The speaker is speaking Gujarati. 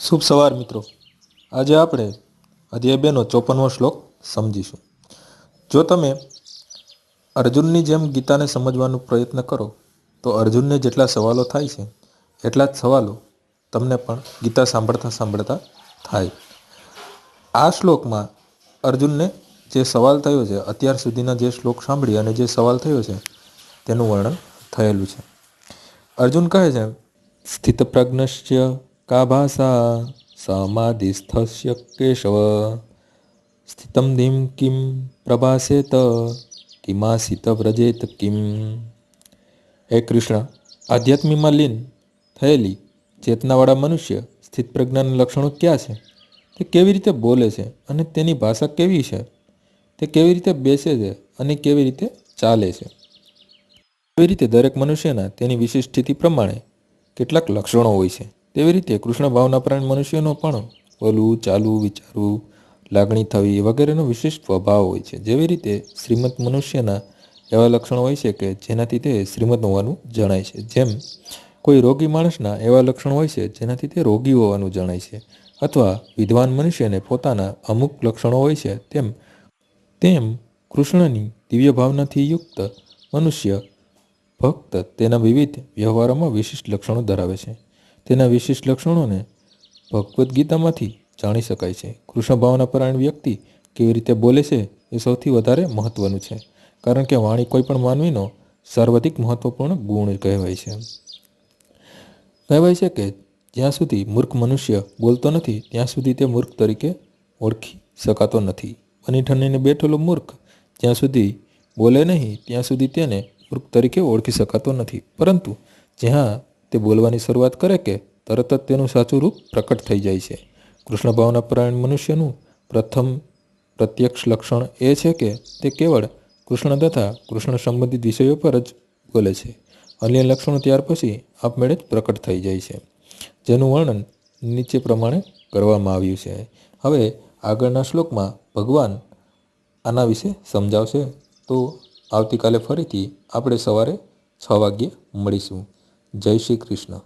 શુભ સવાર મિત્રો. આજે આપણે અધ્યાય બેનો ચોપનમો શ્લોક સમજીશું. જો તમે અર્જુનની જેમ ગીતાને સમજવાનો પ્રયત્ન કરો, તો અર્જુનને જેટલા સવાલો થાય છે, એટલા જ સવાલો તમને પણ ગીતા સાંભળતા સાંભળતા થાય. આ શ્લોકમાં અર્જુનને જે સવાલ થયો છે, અત્યાર સુધીના જે શ્લોક સાંભળી અને જે સવાલ થયો છે, તેનું વર્ણન થયેલું છે. અર્જુન કહે છે સ્થિતપ્રજ્ઞસ્ય કા ભાષા સમાધિસ્થસ્ય કેશવ સ્થિતમ ધીમ કિમ પ્રભાસેત કિમાસિત વ્રજેત કિમ હે કૃષ્ણ આધ્યાત્મિકમાં લીન થયેલી ચેતનાવાળા મનુષ્ય સ્થિત પ્રજ્ઞાના લક્ષણો ક્યાં છે તે કેવી રીતે બોલે છે અને તેની ભાષા કેવી છે તે કેવી રીતે બેસે છે અને કેવી રીતે ચાલે છે એવી રીતે દરેક મનુષ્યના તેની વિશિષ્ટ સ્થિતિ પ્રમાણે કેટલાક લક્ષણો હોય છે તેવી રીતે કૃષ્ણ ભાવના પ્રાણી મનુષ્યનો પણ બોલવું ચાલવું વિચારવું લાગણી થવી વગેરેનો વિશિષ્ટ સ્વભાવ હોય છે. જેવી રીતે શ્રીમંત મનુષ્યના એવા લક્ષણો હોય છે કે જેનાથી તે શ્રીમંત હોવાનું જણાય છે. જેમ કોઈ રોગી માણસના એવા લક્ષણો હોય છે જેનાથી તે રોગી હોવાનું જણાય છે. અથવા વિદ્વાન મનુષ્યને પોતાના અમુક લક્ષણો હોય છે તેમ તેમ કૃષ્ણની દિવ્ય ભાવનાથી યુક્ત મનુષ્ય ભક્ત તેના વિવિધ વ્યવહારોમાં વિશિષ્ટ લક્ષણો ધરાવે છે. તેના વિશિષ્ટ લક્ષણોને ભગવદ્ ગીતામાંથી જાણી શકાય છે. કૃષ્ણ ભાવના પરાયણ વ્યક્તિ કેવી રીતે બોલે છે એ સૌથી વધારે મહત્વનું છે. કારણ કે વાણી કોઈ પણ માનવીનો સર્વાધિક મહત્વપૂર્ણ ગુણ કહેવાય છે. કહેવાય છે કે જ્યાં સુધી મૂર્ખ મનુષ્ય બોલતો નથી, ત્યાં સુધી તે મૂર્ખ તરીકે ઓળખી શકાતો નથી. બની ઠણીને બેઠેલો મૂર્ખ જ્યાં સુધી બોલે નહીં, ત્યાં સુધી તેને મૂર્ખ તરીકે ઓળખી શકાતો નથી. પરંતુ જ્યાં તે બોલવાની શરૂઆત કરે કે તરત જ તેનું સાચું રૂપ પ્રકટ થઈ જાય છે. કૃષ્ણ ભાવના પરાયણ મનુષ્યનું પ્રથમ પ્રત્યક્ષ લક્ષણ એ છે કે તે કેવળ કૃષ્ણ તથા કૃષ્ણ સંબંધિત વિષયો પર જ બોલે છે. અન્ય લક્ષણો ત્યાર પછી આપમેળે જ પ્રકટ થઈ જાય છે. જેનું વર્ણન નીચે પ્રમાણે કરવામાં આવ્યું છે. હવે આગળના શ્લોકમાં ભગવાન આના વિશે સમજાવશે. તો આવતીકાલે ફરીથી આપણે સવારે છ વાગ્યે મળીશું. જય શ્રી કૃષ્ણ.